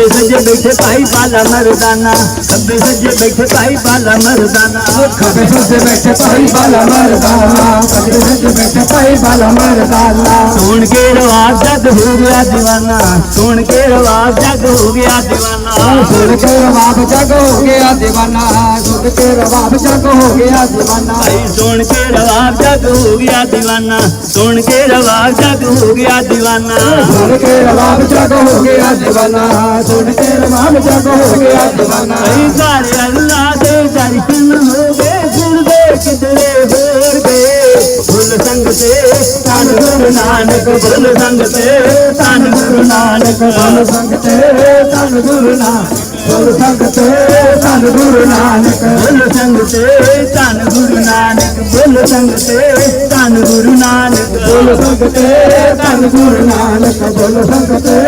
ਖੱਬੇ ਸੱਜੇ ਬੈਠੇ ਭਾਈ ਬਾਲਾ ਮਰਦਾਨਾ, ਖੱਬੇ ਸੱਜੇ ਬੈਠੇ ਭਾਈ ਬਾਲਾ ਮਰਦਾਨਾ। ਖੱਬੇ ਸੱਜੇ ਬੈਠੇ ਭਾਈ ਬਾਲਾ ਮਰਦਾਨਾ। हज बैठे सुन के रवाज जग हो गया दीवाना सुन के रवाज जग हो गया दीवाना। सुन के रवाब जग हो गया दीवाना सुन के रवाब जग हो गया दीवाना सुन के रवाब जग हो गया दीवाना सुन के रवाज जग हो गया दीवाना। सुन के रवाब जग हो गया दीवाना सुन के रवाब जग हो गया दीवाना सारे ਬੋਲ ਸੰਗਤੇ ਧੰਨ ਗੁਰੂ ਨਾਨਕ ਬੋਲ ਸੰਗਤੇ ਧੰਨ ਗੁਰੂ ਨਾਨਕ ਬੋਲ ਸੰਗਤੇ ਧੰਨ ਗੁਰੂ ਨਾਨਕ ਬੋਲ ਸੰਗਤੇ ਧੰਨ ਗੁਰੂ ਨਾਨਕ ਬੋਲ ਸੰਗਤੇ ਧੰਨ ਗੁਰੂ ਨਾਨਕ ਬੋਲ ਸੰਗਤੇ ਧੰਨ ਗੁਰੂ ਨਾਨਕ ਬੋਲ ਸੰਗਤੇ ਧੰਨ ਗੁਰੂ ਨਾਨਕ ਬੋਲ ਸੰਗਤੇ